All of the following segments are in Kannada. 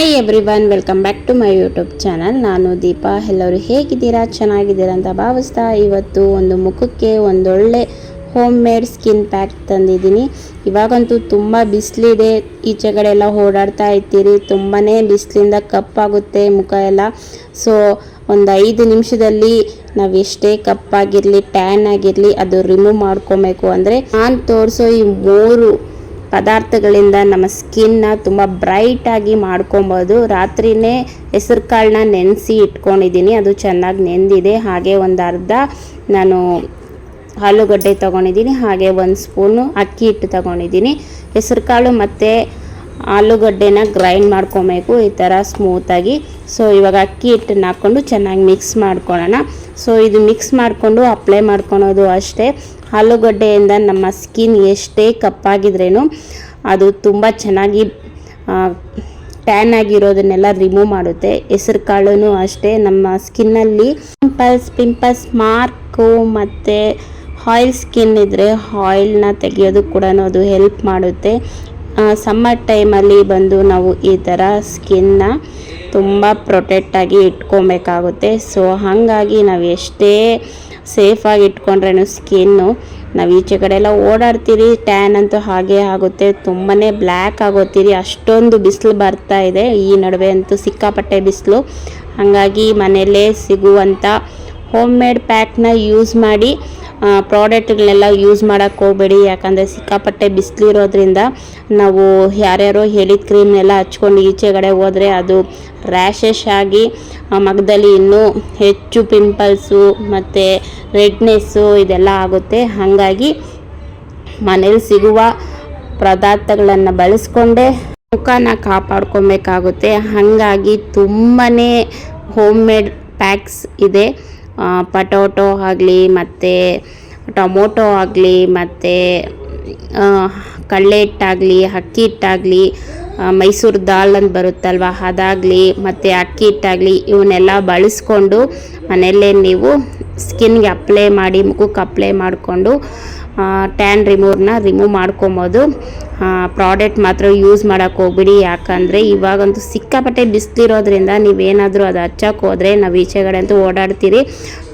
Hi everyone welcome back to my YouTube channel ನಾನು ದೀಪಾ. ಎಲ್ಲರೂ ಹೇಗಿದ್ದೀರಾ? ಚೆನ್ನಾಗಿದ್ದೀರಾ ಅಂತ ಭಾವಿಸ್ತಾ ಇವತ್ತು ಒಂದು ಮುಖಕ್ಕೆ ಒಂದೊಳ್ಳೆ ಹೋಮ್ ಮೇಡ್ ಸ್ಕಿನ್ ಪ್ಯಾಕ್ ತಂದಿದ್ದೀನಿ. ಇವಾಗಂತೂ ತುಂಬ ಬಿಸಿಲಿದೆ. ಈಚೆಗಡೆ ಎಲ್ಲ ಓಡಾಡ್ತಾ ಇರ್ತೀರಿ ತುಂಬಾ ಬಿಸಿಲಿಂದ ಕಪ್ಪಾಗುತ್ತೆ ಮುಖ ಎಲ್ಲ. ಸೊ ಒಂದು ಐದು ನಿಮಿಷದಲ್ಲಿ ನಾವು ಎಷ್ಟೇ ಕಪ್ಪಾಗಿರಲಿ ಟ್ಯಾನ್ ಆಗಿರಲಿ, ಅದು ರಿಮೂವ್ ಮಾಡ್ಕೋಬೇಕು ಅಂದರೆ ನಾನು ತೋರಿಸೋ ಈ ಮೂರು ಪದಾರ್ಥಗಳಿಂದ ನಮ್ಮ ಸ್ಕಿನ್ನ ತುಂಬ ಬ್ರೈಟಾಗಿ ಮಾಡ್ಕೊಬೋದು. ರಾತ್ರಿನೇ ಹೆಸರು ಕಾಳನ್ನ ನೆನೆಸಿ ಇಟ್ಕೊಂಡಿದ್ದೀನಿ. ಅದು ಚೆನ್ನಾಗಿ ನೆಂದಿದೆ. ಹಾಗೆ ಒಂದು ಅರ್ಧ ನಾನು ಆಲೂಗಡ್ಡೆ ತೊಗೊಂಡಿದ್ದೀನಿ. ಹಾಗೆ ಒಂದು ಸ್ಪೂನು ಅಕ್ಕಿ ಹಿಟ್ಟು ತೊಗೊಂಡಿದ್ದೀನಿ. ಹೆಸರು ಕಾಳು ಮತ್ತು ಆಲೂಗಡ್ಡೆನ ಗ್ರೈಂಡ್ ಮಾಡ್ಕೊಬೇಕು, ಈ ಥರ ಸ್ಮೂತಾಗಿ ಸೊ ಇವಾಗ ಅಕ್ಕಿ ಹಿಟ್ಟನ್ನ ಹಾಕ್ಕೊಂಡು ಚೆನ್ನಾಗಿ ಮಿಕ್ಸ್ ಮಾಡ್ಕೊಳ್ಳೋಣ. ಸೊ ಇದು ಮಿಕ್ಸ್ ಮಾಡಿಕೊಂಡು ಅಪ್ಲೈ ಮಾಡ್ಕೊಳೋದು ಅಷ್ಟೇ. ಆಲೂಗಡ್ಡೆಯಿಂದ ನಮ್ಮ ಸ್ಕಿನ್ ಎಷ್ಟೇ ಕಪ್ಪಾಗಿದ್ರೇನು ಅದು ತುಂಬ ಚೆನ್ನಾಗಿ ಟ್ಯಾನ್ ಆಗಿರೋದನ್ನೆಲ್ಲ ರಿಮೂವ್ ಮಾಡುತ್ತೆ. ಹೆಸರು ಕಾಳು ಅಷ್ಟೇ. ನಮ್ಮ ಸ್ಕಿನ್ನಲ್ಲಿ ಪಿಂಪಲ್ಸ್ ಪಿಂಪಲ್ಸ್ ಮಾರ್ಕು ಮತ್ತು ಆಯಿಲ್ ಸ್ಕಿನ್ ಇದ್ದರೆ ಆಯಿಲ್ನ ತೆಗೆಯೋದು ಕೂಡ ಅದು ಹೆಲ್ಪ್ ಮಾಡುತ್ತೆ. ಸಮ್ಮರ್ ಟೈಮಲ್ಲಿ ಬಂದು ನಾವು ಈ ಥರ ಸ್ಕಿನ್ನ ತುಂಬ ಪ್ರೊಟೆಕ್ಟಾಗಿ ಇಟ್ಕೊಬೇಕಾಗುತ್ತೆ. ಸೊ ಹಾಗಾಗಿ ನಾವು ಎಷ್ಟೇ ಸೇಫಾಗಿ ಇಟ್ಕೊಂಡ್ರೇನು ಸ್ಕಿನ್ನು ನಾವು ಈಚೆ ಕಡೆ ಎಲ್ಲ ಓಡಾಡ್ತೀರಿ ಟ್ಯಾನ್ ಅಂತೂ ಹಾಗೆ ಆಗುತ್ತೆ. ತುಂಬಾ ಬ್ಲ್ಯಾಕ್ ಆಗೋತೀರಿ. ಅಷ್ಟೊಂದು ಬಿಸಿಲು ಬರ್ತಾ ಇದೆ. ಈ ನಡುವೆ ಅಂತೂ ಸಿಕ್ಕಾಪಟ್ಟೆ ಬಿಸಿಲು. ಹಾಗಾಗಿ ಮನೆಯಲ್ಲೇ ಸಿಗುವಂಥ ಹೋಮ್ ಮೇಡ್ ಪ್ಯಾಕ್ನ ಯೂಸ್ ಮಾಡಿ ಪ್ರಾಡಕ್ಟ್ಗಳನ್ನೆಲ್ಲ ಯೂಸ್ ಮಾಡೋಕ್ಕೆ ಹೋಗಬೇಡಿ. ಯಾಕಂದರೆ ಸಿಕ್ಕಾಪಟ್ಟೆ ಬಿಸಿಲಿರೋದ್ರಿಂದ ನಾವು ಯಾರ್ಯಾರೋ ಹೇಳಿದ ಕ್ರೀಮ್ನೆಲ್ಲ ಹಚ್ಕೊಂಡು ಈಚೆಗಡೆ ಹೋದರೆ ಅದು ರ್ಯಾಷಸ್ ಆಗಿ ಮಗದಲ್ಲಿ ಇನ್ನೂ ಹೆಚ್ಚು ಪಿಂಪಲ್ಸು ಮತ್ತು ರೆಡ್ನೆಸ್ಸು ಇದೆಲ್ಲ ಆಗುತ್ತೆ. ಹಾಗಾಗಿ ಮನೇಲಿ ಸಿಗುವ ಪದಾರ್ಥಗಳನ್ನು ಬಳಸ್ಕೊಂಡೇ ಮುಖನ ಕಾಪಾಡ್ಕೊಬೇಕಾಗುತ್ತೆ. ಹಾಗಾಗಿ ತುಂಬಾ ಹೋಮ್ ಮೇಡ್ ಪ್ಯಾಕ್ಸ್ ಇದೆ. ಪಟೋಟೊ ಆಗಲಿ ಮತ್ತು ಟೊಮೊಟೊ ಆಗಲಿ ಮತ್ತು ಕಡಲೆ ಹಿಟ್ಟಾಗಲಿ ಅಕ್ಕಿ ಹಿಟ್ಟಾಗಲಿ ಮೈಸೂರು ದಾಲ್ ಅಂತ ಬರುತ್ತಲ್ವ, ಅದಾಗಲಿ ಮತ್ತು ಅಕ್ಕಿ ಹಿಟ್ಟಾಗಲಿ ಇವನ್ನೆಲ್ಲ ಬಳಸ್ಕೊಂಡು ಮನೆಯಲ್ಲೇ ನೀವು ಸ್ಕಿನ್ಗೆ ಅಪ್ಲೈ ಮಾಡಿ, ಮುಖಕ್ಕೆ ಅಪ್ಲೈ ಮಾಡಿಕೊಂಡು ಟ್ಯಾನ್ ರಿಮೂವ್ನ ರಿಮೂವ್ ಮಾಡ್ಕೊಬೋದು. ಪ್ರಾಡಕ್ಟ್ ಮಾತ್ರ ಯೂಸ್ ಮಾಡೋಕ್ಕೆ ಹೋಗ್ಬಿಡಿ. ಯಾಕಂದರೆ ಇವಾಗಂತೂ ಸಿಕ್ಕಾಪಟ್ಟೆ ಬಿಸಿಲಿರೋದ್ರಿಂದ ನೀವೇನಾದರೂ ಅದು ಹಚ್ಚಕ್ಕೆ ಹೋದರೆ ನಾವು ಈಚೆಗಡೆ ಅಂತೂ ಓಡಾಡ್ತೀರಿ.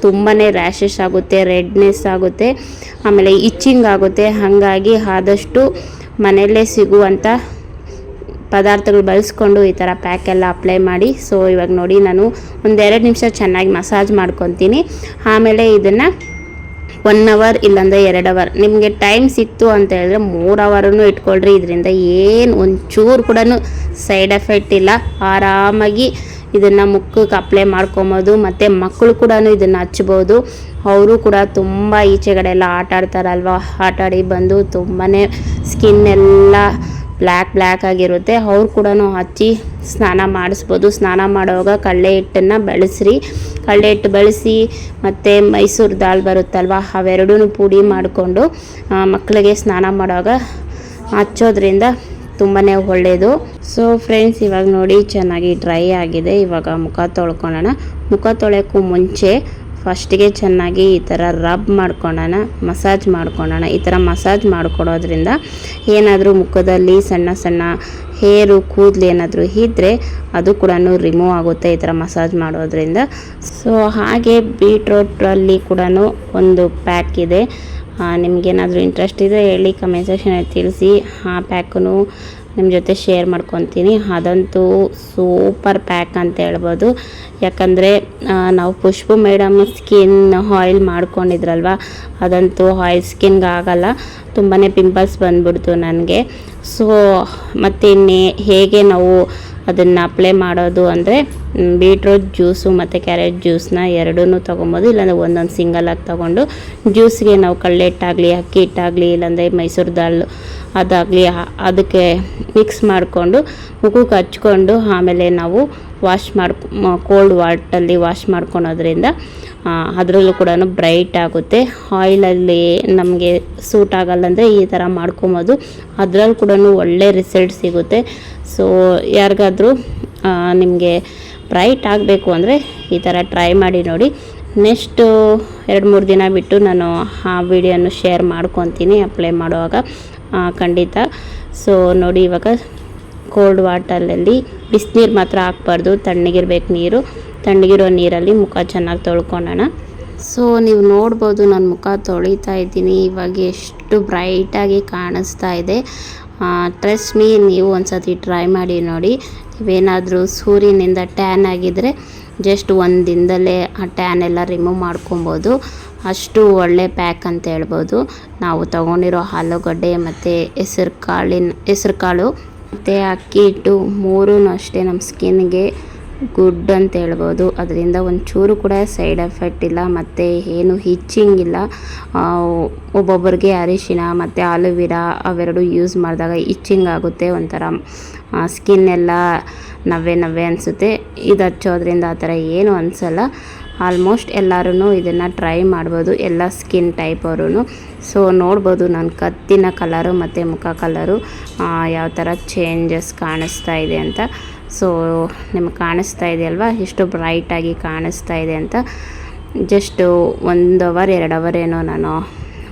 ತುಂಬಾ ರ್ಯಾಷಸ್ ಆಗುತ್ತೆ ರೆಡ್ನೆಸ್ ಆಗುತ್ತೆ, ಆಮೇಲೆ ಇಚ್ಚಿಂಗ್ ಆಗುತ್ತೆ. ಹಾಗಾಗಿ ಆದಷ್ಟು ಮನೆಯಲ್ಲೇ ಸಿಗುವಂಥ ಪದಾರ್ಥಗಳು ಬಳಸ್ಕೊಂಡು ಈ ಥರ ಪ್ಯಾಕೆಲ್ಲ ಅಪ್ಲೈ ಮಾಡಿ. ಸೊ ಇವಾಗ ನೋಡಿ ನಾನು ಒಂದೆರಡು ನಿಮಿಷ ಚೆನ್ನಾಗಿ ಮಸಾಜ್ ಮಾಡ್ಕೊತೀನಿ. ಆಮೇಲೆ ಇದನ್ನು ಒನ್ ಅವರ್ ಇಲ್ಲಾಂದರೆ ಎರಡು ಅವರ್ ನಿಮಗೆ ಟೈಮ್ ಸಿಕ್ತು ಅಂತ ಹೇಳಿದ್ರೆ ಮೂರು ಅವರನ್ನು ಇಟ್ಕೊಳ್ರಿ. ಇದರಿಂದ ಏನು ಒಂಚೂರು ಕೂಡ ಸೈಡ್ ಎಫೆಕ್ಟ್ ಇಲ್ಲ. ಆರಾಮಾಗಿ ಇದನ್ನು ಮುಖಕ್ಕೆ ಅಪ್ಲೈ ಮಾಡ್ಕೊಬೋದು. ಮತ್ತು ಮಕ್ಕಳು ಕೂಡ ಇದನ್ನು ಹಚ್ಬೋದು. ಅವರು ಕೂಡ ತುಂಬ ಈಚೆಗಡೆ ಎಲ್ಲ ಆಟ ಆಡ್ತಾರಲ್ವ ಆಟಾಡಿ ಬಂದು ತುಂಬಾ ಸ್ಕಿನ್ ಎಲ್ಲ ಬ್ಲ್ಯಾಕ್ ಬ್ಲ್ಯಾಕ್ ಆಗಿರುತ್ತೆ. ಅವ್ರು ಕೂಡ ಹಚ್ಚಿ ಸ್ನಾನ ಮಾಡಿಸ್ಬೋದು. ಸ್ನಾನ ಮಾಡುವಾಗ ಕಡಲೆ ಹಿಟ್ಟನ್ನು ಬಳಸ್ರಿ. ಕಡಲೆ ಹಿಟ್ಟು ಬಳಸಿ ಮತ್ತು ಮೈಸೂರು ದಾಲ್ ಬರುತ್ತಲ್ವ ಅವೆರಡೂ ಪುಡಿ ಮಾಡಿಕೊಂಡು ಮಕ್ಕಳಿಗೆ ಸ್ನಾನ ಮಾಡುವಾಗ ಹಚ್ಚೋದ್ರಿಂದ ತುಂಬಾ ಒಳ್ಳೆಯದು ಸೊ ಫ್ರೆಂಡ್ಸ್ ಇವಾಗ ನೋಡಿ ಚೆನ್ನಾಗಿ ಡ್ರೈ ಆಗಿದೆ. ಇವಾಗ ಮುಖ ತೊಳ್ಕೊಳ್ಳೋಣ. ಮುಖ ತೊಳೆಯೋಕ್ಕೂ ಮುಂಚೆ ಫಸ್ಟಿಗೆ ಚೆನ್ನಾಗಿ ಈ ಥರ ರಬ್ ಮಾಡ್ಕೊಳ್ಳೋಣ ಮಸಾಜ್ ಮಾಡ್ಕೊಳ್ಳೋಣ ಈ ಥರ ಮಸಾಜ್ ಮಾಡ್ಕೊಡೋದ್ರಿಂದ ಏನಾದರೂ ಮುಖದಲ್ಲಿ ಸಣ್ಣ ಸಣ್ಣ ಹೇರು, ಕೂದಲು ಏನಾದರೂ ಇದ್ದರೆ ಅದು ಕೂಡ ರಿಮೂವ್ ಆಗುತ್ತೆ ಈ ಥರ ಮಸಾಜ್ ಮಾಡೋದ್ರಿಂದ. ಸೊ ಹಾಗೆ ಬೀಟ್ರೋಟಲ್ಲಿ ಕೂಡ ಒಂದು ಪ್ಯಾಕ್ ಇದೆ. ನಿಮಗೇನಾದರೂ ಇಂಟ್ರೆಸ್ಟ್ ಇದೆ ಹೇಳಿ ಕಮೆಂಟ್ ಸೆಕ್ಷನಲ್ಲಿ ತಿಳಿಸಿ. ಆ ಪ್ಯಾಕೂ ನಿಮ್ಮ ಜೊತೆ ಶೇರ್ ಮಾಡ್ಕೊತೀನಿ. ಅದಂತೂ ಸೂಪರ್ ಪ್ಯಾಕ್ ಅಂತ ಹೇಳ್ಬೋದು. ಯಾಕಂದರೆ ನಾವು ಖುಷ್ಬು ಮೇಡಮ್ ಸ್ಕಿನ್ ಆಯಿಲ್ ಮಾಡ್ಕೊಂಡಿದ್ರಲ್ವ? ಅದಂತೂ ಆಯಿಲ್ ಸ್ಕಿನ್ಗೆ ಆಗಲ್ಲ. ತುಂಬಾ ಪಿಂಪಲ್ಸ್ ಬಂದ್ಬಿಡ್ತು ನನಗೆ. ಸೊ ಮತ್ತು ಹೇಗೆ ನಾವು ಅದನ್ನು ಅಪ್ಲೈ ಮಾಡೋದು ಅಂದರೆ ಬೀಟ್ರೋಟ್ ಜ್ಯೂಸು ಮತ್ತು ಕ್ಯಾರೆಟ್ ಜ್ಯೂಸನ್ನ ಎರಡೂ ತೊಗೊಬೋದು. ಇಲ್ಲಾಂದರೆ ಒಂದೊಂದು ಸಿಂಗಲಾಗಿ ತೊಗೊಂಡು ಜ್ಯೂಸ್ಗೆ ನಾವು ಕಳ್ಳೆ ಹಿಟ್ಟಾಗಲಿ ಅಕ್ಕಿ ಹಿಟ್ಟಾಗಲಿ ಇಲ್ಲಾಂದರೆ ಮೈಸೂರು ದಾಲ್ ಅದಾಗಲಿ ಅದಕ್ಕೆ ಮಿಕ್ಸ್ ಮಾಡಿಕೊಂಡು ಮುಖಕ್ಕೆ ಹಚ್ಕೊಂಡು ಆಮೇಲೆ ನಾವು ವಾಶ್ ಮಾಡ್ಕೊ ಕೋಲ್ಡ್ ವಾಟಲ್ಲಿ ವಾಶ್ ಮಾಡ್ಕೊಳೋದ್ರಿಂದ ಅದರಲ್ಲೂ ಕೂಡ ಬ್ರೈಟ್ ಆಗುತ್ತೆ. ಆಯಿಲಲ್ಲಿ ನಮಗೆ ಸೂಟ್ ಆಗಲ್ಲ ಅಂದರೆ ಈ ಥರ ಮಾಡ್ಕೊಬೋದು. ಅದರಲ್ಲೂ ಕೂಡ ಒಳ್ಳೆ ರಿಸಲ್ಟ್ ಸಿಗುತ್ತೆ. ಸೊ ಯಾರಿಗಾದರೂ ನಿಮಗೆ ಬ್ರೈಟ್ ಆಗಬೇಕು ಅಂದರೆ ಈ ಥರ ಟ್ರೈ ಮಾಡಿ ನೋಡಿ. ನೆಕ್ಸ್ಟು ಎರಡು, ಮೂರು ದಿನ ಬಿಟ್ಟು ನಾನು ಆ ವಿಡಿಯೋನು ಶೇರ್ ಮಾಡ್ಕೊತೀನಿ ಅಪ್ಲೈ ಮಾಡುವಾಗ. ಖಂಡಿತ. ಸೊ ನೋಡಿ ಇವಾಗ ಕೋಲ್ಡ್ ವಾಟರಲ್ಲಿ ಬಿಸಿನೀರು ಮಾತ್ರ ಹಾಕ್ಬಾರ್ದು. ತಣ್ಣಗಿರ್ಬೇಕು ನೀರು. ತಣ್ಣಗಿರೋ ನೀರಲ್ಲಿ ಮುಖ ಚೆನ್ನಾಗಿ ತೊಳ್ಕೊಳೋಣ ಸೊ ನೀವು ನೋಡ್ಬೋದು ನಾನು ಮುಖ ತೊಳಿತಾ ಇದ್ದೀನಿ. ಇವಾಗ ಎಷ್ಟು ಬ್ರೈಟಾಗಿ ಕಾಣಿಸ್ತಾ ಇದೆ. ಟ್ರಸ್ಟ್ ಮೀ ನೀವು ಒಂದ್ಸತಿ ಟ್ರೈ ಮಾಡಿ ನೋಡಿ. ನೀವೇನಾದರೂ ಸೂರ್ಯನಿಂದ ಟ್ಯಾನ್ ಆಗಿದ್ದರೆ ಜಸ್ಟ್ ಒಂದು ದಿನದಲ್ಲೇ ಆ ಟ್ಯಾನ್ ಎಲ್ಲ ರಿಮೂವ್ ಮಾಡ್ಕೊಬೋದು. ಅಷ್ಟು ಒಳ್ಳೆ ಪ್ಯಾಕ್ ಅಂತ ಹೇಳ್ಬೋದು. ನಾವು ತಗೊಂಡಿರೋ ಆಲೂಗಡ್ಡೆ ಮತ್ತು ಹೆಸರು ಕಾಳಿನ, ಹೆಸರು ಕಾಳು ಮತ್ತು ಅಕ್ಕಿ ಹಿಟ್ಟು ಮೂರೂ ಅಷ್ಟೇ ನಮ್ಮ ಸ್ಕಿನ್ಗೆ ಗುಡ್ ಅಂತ ಹೇಳ್ಬೋದು. ಅದರಿಂದ ಒಂಚೂರು ಕೂಡ ಸೈಡ್ ಎಫೆಕ್ಟ್ ಇಲ್ಲ, ಮತ್ತು ಏನು ಹಿಚ್ಚಿಂಗ್ ಇಲ್ಲ. ಒಬ್ಬೊಬ್ಬರಿಗೆ ಅರಿಶಿನ, ಮತ್ತು ಆಲುವಿರಾ ಅವೆರಡು ಯೂಸ್ ಮಾಡಿದಾಗ ಇಚ್ಚಿಂಗ್ ಆಗುತ್ತೆ. ಒಂಥರ ಸ್ಕಿನ್ ಎಲ್ಲ ನವೆ ನವೆ ಅನಿಸುತ್ತೆ. ಇದು ಹಚ್ಚೋದ್ರಿಂದ ಆ ಥರ ಏನು ಅನಿಸಲ್ಲ. ಆಲ್ಮೋಸ್ಟ್ ಎಲ್ಲರೂ ಇದನ್ನು ಟ್ರೈ ಮಾಡ್ಬೋದು, ಎಲ್ಲ ಸ್ಕಿನ್ ಟೈಪ್ ಅವರು ಸೊ ನೋಡ್ಬೋದು ನನ್ನ ಕತ್ತಿನ ಕಲರು ಮತ್ತು ಮುಖ ಕಲರು ಯಾವ ಥರ ಚೇಂಜಸ್ ಕಾಣಿಸ್ತಾ ಇದೆ ಅಂತ. ಸೊ ನಿಮ್ಗೆ ಕಾಣಿಸ್ತಾ ಇದೆ ಅಲ್ವಾ? ಎಷ್ಟು ಬ್ರೈಟಾಗಿ ಕಾಣಿಸ್ತಾ ಇದೆ ಅಂತ. ಜಸ್ಟು ಒಂದು ಅವರ್ ಎರಡು ಅವರ್ ಏನೋ ನಾನು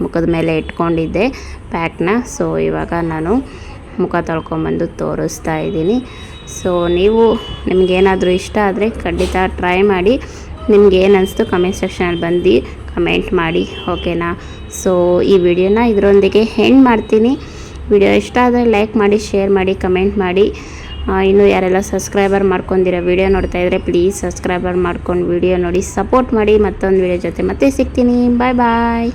ಮುಖದ ಮೇಲೆ ಇಟ್ಕೊಂಡಿದ್ದೆ ಪ್ಯಾಕ್ನ ಸೊ ಇವಾಗ ನಾನು ಮುಖ ತೊಳ್ಕೊಂಬಂದು ತೋರಿಸ್ತಾ ಇದ್ದೀನಿ. ಸೊ ನೀವು ನಿಮಗೇನಾದರೂ ಇಷ್ಟ ಆದರೆ ಖಂಡಿತ ಟ್ರೈ ಮಾಡಿ. ನಿಮ್ಗೆ ಏನು ಅನಿಸ್ತು ಕಮೆಂಟ್ ಸೆಕ್ಷನಲ್ಲಿ ಬಂದು ಕಮೆಂಟ್ ಮಾಡಿ ಓಕೆನಾ ಸೊ ಈ ವಿಡಿಯೋನ ಇದರೊಂದಿಗೆ ಹೆಂಡ್ ಮಾಡ್ತೀನಿ. ವಿಡಿಯೋ ಇಷ್ಟ ಆದರೆ ಲೈಕ್ ಮಾಡಿ ಶೇರ್ ಮಾಡಿ ಕಮೆಂಟ್ ಮಾಡಿ. ಇನ್ನು ಯಾರೆಲ್ಲ ಸಬ್ಸ್ಕ್ರೈಬರ್ ಮಾಡ್ಕೊಂಡಿರೋ ವಿಡಿಯೋ ನೋಡ್ತಾ ಇದ್ದರೆ ಪ್ಲೀಸ್ ಸಬ್ಸ್ಕ್ರೈಬರ್ ಮಾಡ್ಕೊಂಡು ವಿಡಿಯೋ ನೋಡಿ ಸಪೋರ್ಟ್ ಮಾಡಿ ಮತ್ತೊಂದು ವಿಡಿಯೋ ಜೊತೆ ಮತ್ತೆ ಸಿಗ್ತೀನಿ. ಬಾಯ್ ಬಾಯ್